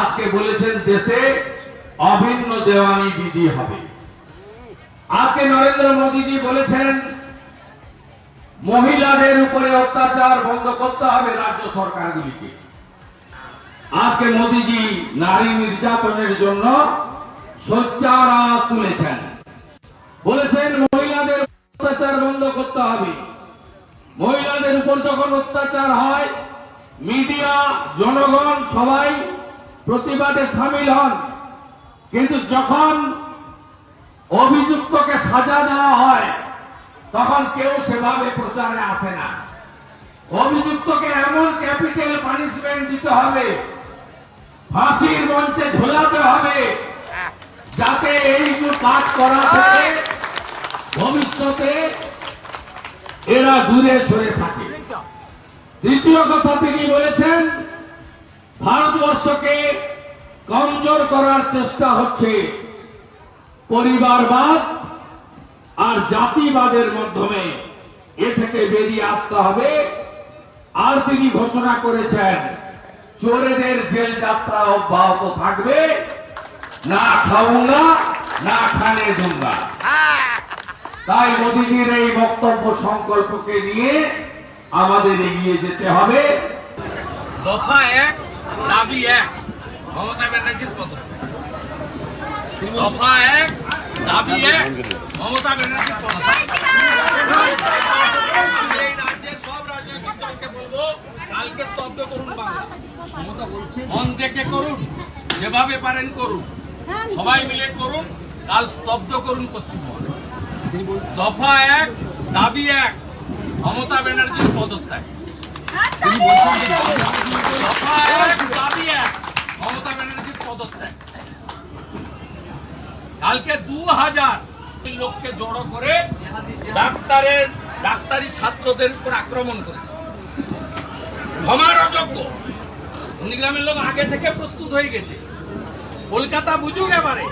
আজকে বলেছেন দেশে অভিন্ন দেওয়ানি বিধি হবে। আজকে নরেন্দ্র মোদীজি বলেছেন, মহিলাদের উপরে অত্যাচার বন্ধ করতে হবে রাজ্য সরকারগুলিকে। আজকে মোদীজি নারী নির্যাতনের জন্য সোচ্চার তুলেছেন। বলেছেন, মহিলাদের অত্যাচার বন্ধ করতে হবে। মহিলাদের উপর যখন অত্যাচার হয়, মিডিয়া, জনগণ সবাই প্রতিবাদে সামিল হন। কিন্তু যখন অভিযুক্তকে সাজা দেওয়া হয়, তখন কেউ সেভাবে প্রচারে আসে না। অভিযুক্তকে এমন ক্যাপিটাল পানিশমেন্ট দিতে হবে, ফাঁসির মঞ্চে ঝোলাতে হবে, যাতে এই কাজ করা থেকে, ভবিষ্যতে এরা দূরে সরে থাকে। দ্বিতীয় কথা তিনি বলেছেন ভারতবর্ষকে কমজোর করার চেষ্টা হচ্ছে পরিবারবাদ আর জাতিবাদের মাধ্যমে। এ থেকে বেরিয়ে আসতে হবে। আর তিনি ঘোষণা করেছেন, চোরেদের জেল যাত্রা অব্যাহত থাকবে। না খাউঙ্গা না খানে দুঙ্গা তাই মোদীজির এই বক্তব্য সংকল্পকে নিয়ে আমাদের এগিয়ে যেতে হবে। দফা এক দাবি এক, মমতা ব্যানার্জির পদক। দফা এক, দাবি এক, মমতা ব্যানার্জির স্তব্ধ করুন বাংলা। করুন, যেভাবে পারেন করুন। সবাই মিলে করুন, কাল স্তব্ধ করুন পশ্চিমবঙ্গ। দফা এক, দাবি এক, মমতা ব্যানার্জির পদত্যাগ। ব্যানার্জির পদত্যাগ। কালকে দু হাজার লোককে জড়ো করে ডাক্তারের, ডাক্তারি ছাত্রদের উপর আক্রমণ করেছে। ক্ষমার অযোগ্য নন্দীগ্রামের লোক আগে থেকে প্রস্তুত হয়ে গেছে। কলকাতা বুঝুক এবারে।